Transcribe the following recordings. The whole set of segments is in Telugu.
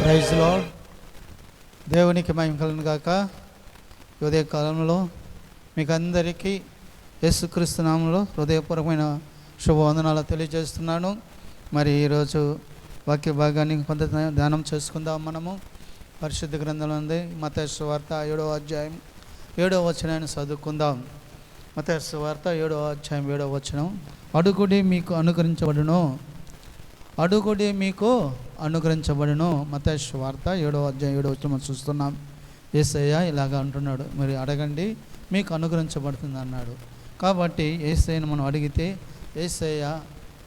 ప్రైజ్ లార్డ్ దేవునికి మహిమకలను గాక. ఉదయ కాలంలో మీకు అందరికీ యేసుక్రీస్తు నామంలో హృదయపూర్వకమైన శుభవందనాలు తెలియజేస్తున్నాను. మరి ఈరోజు వాక్య భాగాన్ని కొంత ధ్యానం చేసుకుందాం మనము. పరిశుద్ధ గ్రంథంలో ఉంది మతేశ్వ వార్త ఏడో అధ్యాయం ఏడో వచనాన్ని చదువుకుందాం. మతేశ్వ వార్త ఏడో అధ్యాయం ఏడో వచనం. అడుగుడి మీకు అనుకరించబడును. అడుగుడి మీకు అనుగ్రహించబడును. మతేష్ వార్త ఏడో అధ్యాయం ఏడో వచ్చి మనం చూస్తున్నాం. ఏసయ్య ఇలాగ అంటున్నాడు. మరి అడగండి మీకు అనుగ్రహించబడుతుంది అన్నాడు కాబట్టి ఏసయ్యను మనం అడిగితే ఏసయ్య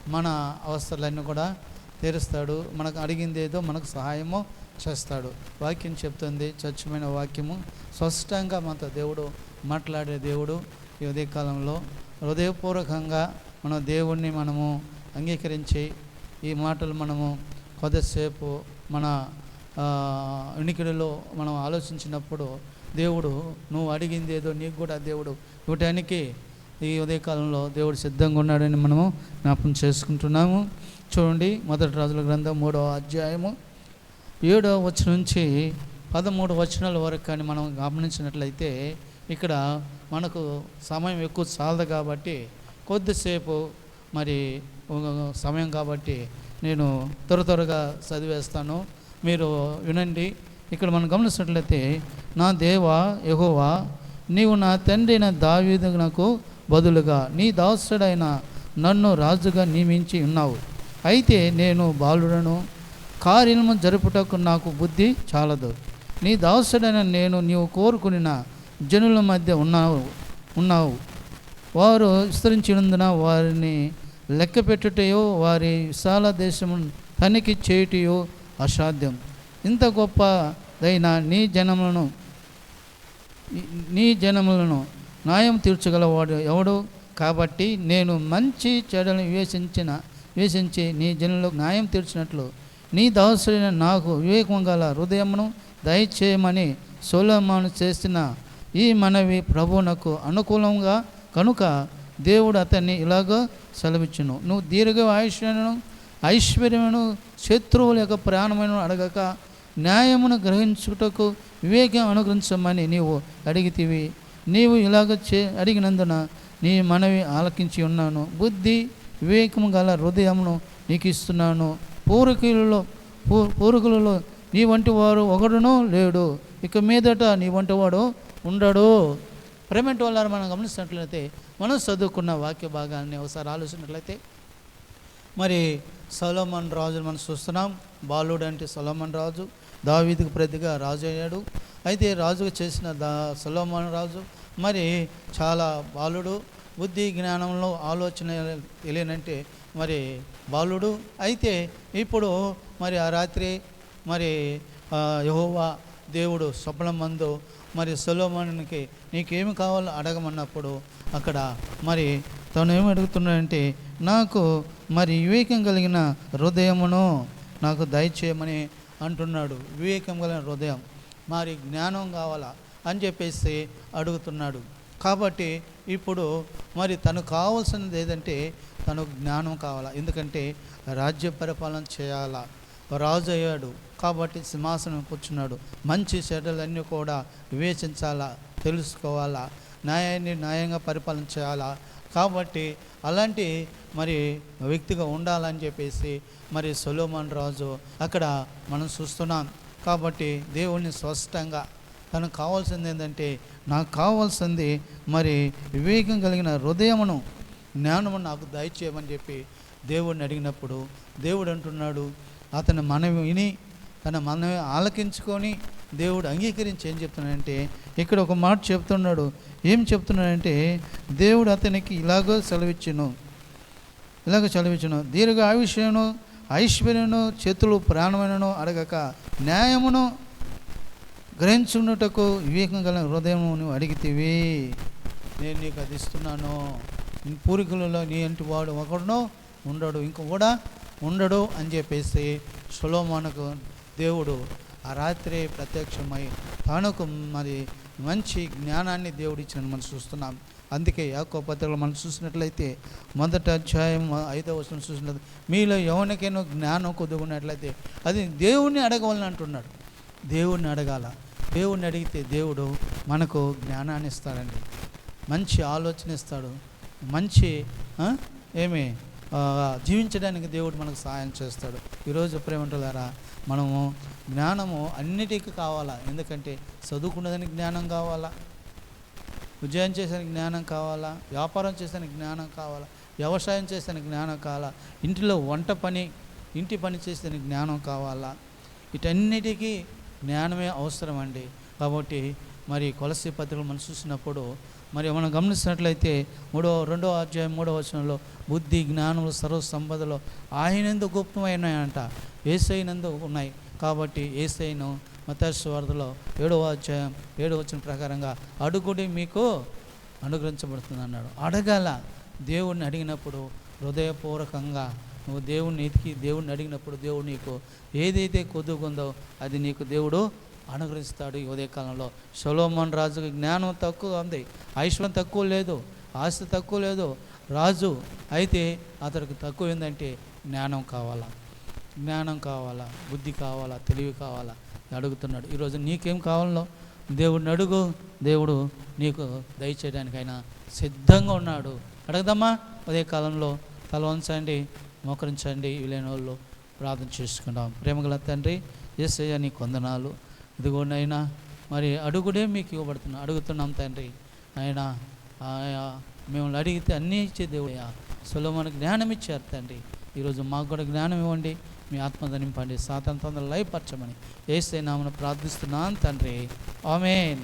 మన అవసరాలన్నీ కూడా తీరుస్తాడు. మనకు అడిగింది ఏదో మనకు సహాయము చేస్తాడు. వాక్యం చెప్తుంది స్వచ్ఛమైన వాక్యము. స్పష్టంగా మనతో దేవుడు మాట్లాడే దేవుడు ఈ ఉదయకాలంలో. హృదయపూర్వకంగా మన దేవుణ్ణి మనము అంగీకరించి ఈ మాటలు మనము కొద్దిసేపు మన ఆ, మనం ఆలోచించినప్పుడు దేవుడు నువ్వు అడిగింది ఏదో నీకు కూడా దేవుడు ఇవ్వటానికి ఈ ఉదయకాలంలో దేవుడు సిద్ధంగా ఉన్నాడని మనము జ్ఞాపకం చేసుకుంటున్నాము. చూడండి మొదటి రాజుల గ్రంథం మూడవ అధ్యాయము ఏడవ వచనం నుంచి పదమూడు వచనాల వరకు కానీ మనం గమనించినట్లయితే ఇక్కడ మనకు సమయం ఎక్కువ చాలదు కాబట్టి కొద్దిసేపు మరి సమయం కాబట్టి నేను త్వర త్వరగా చదివేస్తాను. మీరు వినండి. ఇక్కడ మనం గమనించినట్లయితే నా దేవ యహోవా నీవు నా తండ్రి అయిన దావీదు బదులుగా నీ దాసుడైన నన్ను రాజుగా నియమించి ఉన్నావు. అయితే నేను బాలుడను కార్యము జరుపుటకు నాకు బుద్ధి చాలదు. నీ దాసుడైన నేను నీవు కోరుకునిన జనుల మధ్య ఉన్నావు ఉన్నావు. వారు విస్తరించినందున వారిని లెక్క పెట్టుటయో వారి విశాల దేశము తనిఖీ చేయుటయో అసాధ్యం. ఇంత గొప్పదైన నీ జనములను నీ- జనములను న్యాయం తీర్చగలవాడు ఎవడు? కాబట్టి నేను మంచి చెడలను వివేచించిన వివేచించి నీ జనులకు న్యాయం తీర్చినట్లు నీ దాసుడైన నాకు వివేకం గల హృదయమును దయచేయమని సోలమాను చేసిన ఈ మనవి ప్రభువునకు అనుకూలంగా కనుక దేవుడు అతన్ని ఇలాగ సెలవిచ్చును. నువ్వు దీర్ఘ ఆయుష్యను ఐశ్వర్యమును శత్రువుల యొక్క ప్రాణమును అడగక న్యాయమును గ్రహించుటకు వివేకం అనుగ్రహించమని నీవు అడిగితివి. నీవు ఇలాగ చే అడిగినందున నీ మనవి ఆలకించి ఉన్నాను. బుద్ధి వివేకము గల హృదయమును నీకు ఇస్తున్నాను. పూర్వీకులలో పూ పూర్వీకులలో నీ వంటి వారు ఒకడునూ లేడు. ఇక మీదట నీ వంటి వాడు ఉండడు. ప్రేమెంట్ వాళ్ళని మనం గమనించినట్లయితే మనం చదువుకున్న వాక్య భాగాన్ని ఒకసారి ఆలోచించినట్లయితే మరి సలోమన్ రాజును మనం చూస్తున్నాం. బాలుడు అంటే సలోమన్ రాజు దావీదికి ప్రతిగా రాజు అయ్యాడు. అయితే రాజుకు చేసిన దా సలోమన్ రాజు మరి చాలా బాలుడు. బుద్ధి జ్ఞానంలో ఆలోచన తెలియనంటే మరి బాలుడు. అయితే ఇప్పుడు మరి ఆ రాత్రి మరి యహోవా దేవుడు స్వప్నం మందు మరి సొలోమానికి నీకేమి కావాలో అడగమన్నప్పుడు అక్కడ మరి తను ఏమి అడుగుతున్నాడంటే నాకు మరి వివేకం కలిగిన హృదయమును నాకు దయచేయమని అంటున్నాడు. వివేకం కలిగిన హృదయం. మరి జ్ఞానం కావాలా? అని చెప్పేసి అడుగుతున్నాడు. కాబట్టి ఇప్పుడు మరి తను కావాల్సినది ఏదంటే తనకు జ్ఞానం కావాలా. ఎందుకంటే రాజ్య పరిపాలన చేయాలా. రాజు అయ్యాడు. కాబట్టి సింహాసనం కూర్చున్నాడు. మంచి చెడ్డలన్నీ కూడా వివేచించాలా తెలుసుకోవాలా న్యాయాన్ని న్యాయంగా పరిపాలన చేయాలా కాబట్టి అలాంటి మరి వ్యక్తిగా ఉండాలని చెప్పేసి మరి సొలోమన్ రాజు అక్కడ మనం చూస్తున్నాం. కాబట్టి దేవుణ్ణి స్పష్టంగా తనకు కావాల్సింది ఏంటంటే నాకు కావాల్సింది మరి వివేకం కలిగిన హృదయమును జ్ఞానము నాకు దయచేయమని చెప్పి దేవుడిని అడిగినప్పుడు దేవుడు అంటున్నాడు అతని మనవి విని తన మనవి ఆలకించుకొని దేవుడు అంగీకరించి ఏం చెప్తున్నాడంటే ఇక్కడ ఒక మాట చెప్తున్నాడు. ఏం చెప్తున్నాడంటే దేవుడు అతనికి ఇలాగో సెలవిచ్చును. ఇలాగ సెలవిచ్చును. దీర్ఘ ఆయుష్యను ఐశ్వర్యను చేతులు ప్రాణమైనను అడగక న్యాయమును గ్రహించున్నటకు వివేకం గల హృదయం నువ్వు నేను నీకు అది ఇస్తున్నాను. నీ పూర్వీకులలో నీ ఇంటి వాడు ఒకడునో ఉండడు. ఇంక కూడా ఉండడు అని చెప్పేసి సులోమానుకు దేవుడు ఆ రాత్రి ప్రత్యక్షమై తనకు మరి మంచి జ్ఞానాన్ని దేవుడు ఇచ్చిన మనం చూస్తున్నాం. అందుకే యాకో పత్రికలు మనం చూసినట్లయితే మొదట అధ్యాయం ఐదో వచనం చూసినట్లయితే మీలో ఎవరికైనా జ్ఞానం కొద్దుకున్నట్లయితే అది దేవుణ్ణి అడగవాలని అంటున్నాడు. దేవుణ్ణి అడగాల. దేవుణ్ణి అడిగితే దేవుడు మనకు జ్ఞానాన్ని ఇస్తాడండి. మంచి ఆలోచన ఇస్తాడు. మంచి ఏమి? జీవించడానికి దేవుడు మనకు సహాయం చేస్తాడు. ఈరోజు ప్రేమంటులారా మనము జ్ఞానము అన్నిటికీ కావాలా? ఎందుకంటే చదువుకున్నదానికి జ్ఞానం కావాలా? ఉద్యోగం చేసిన జ్ఞానం కావాలా? వ్యాపారం చేసిన జ్ఞానం కావాలా? వ్యవసాయం చేసిన జ్ఞానం కావాలా? ఇంటిలో వంట పని ఇంటి పని చేసిన జ్ఞానం కావాలా? వీటన్నిటికీ జ్ఞానమే అవసరం అండి కాబట్టి మరి కొలసి పత్రికలు మనం చూసినప్పుడు మరి మనం గమనించినట్లయితే మూడో రెండో అధ్యాయం మూడో వచనంలో బుద్ధి జ్ఞానములు సర్వ సంపదలో ఆయనందు గుప్తమైనాయంట. ఏసైనందు ఉన్నాయి. కాబట్టి ఏసైను మతస్వార్థలో ఏడవ అధ్యాయం ఏడవ వచ్చిన ప్రకారంగా అడుగుడి మీకు అనుగ్రహించబడుతుంది అన్నాడు అడగాల. దేవుణ్ణి అడిగినప్పుడు హృదయపూర్వకంగా నువ్వు దేవుణ్ణి ఎతికి దేవుణ్ణి అడిగినప్పుడు దేవుడు నీకు ఏదైతే కొద్దుకుందో అది నీకు దేవుడు అనుగ్రహిస్తాడు ఈ ఉదయకాలంలో. సొలోమన్ రాజుకి జ్ఞానం తక్కువ ఉంది ఐశ్వర్యం తక్కువ లేదు ఆస్తి తక్కువ లేదు. రాజు అయితే అతనికి తక్కువ ఏంటంటే జ్ఞానం కావాలా జ్ఞానం కావాలా బుద్ధి కావాలా తెలివి కావాలా అడుగుతున్నాడు. ఈరోజు నీకేం కావాలో దేవుడిని అడుగు దేవుడు నీకు దయచేయడానికైనా సిద్ధంగా ఉన్నాడు. అడగదమ్మా అదే కాలంలో తల వంచండి మోకరించండి వీలైన వాళ్ళు ప్రార్థన చేసుకుందాం. ప్రేమగల తండ్రి ఏసయ్య నీ కొందనాలు ఇదిగోనైనా మరి అడుగుడే మీకు ఇవ్వబడుతున్నాం అడుగుతున్నాం తండ్రి. ఆయన ఆయా మిమ్మల్ని అడిగితే అన్నీ ఇచ్చే దేవుడయ్యా సులభమైన జ్ఞానం ఇచ్చారు తండ్రి. ఈరోజు మాకు కూడా జ్ఞానం ఇవ్వండి. మీ ఆత్మ నింపండి సాతం తొందర లయపరచమని ఏసే నామను ప్రార్థిస్తున్నాను తండ్రి. ఆమెన్.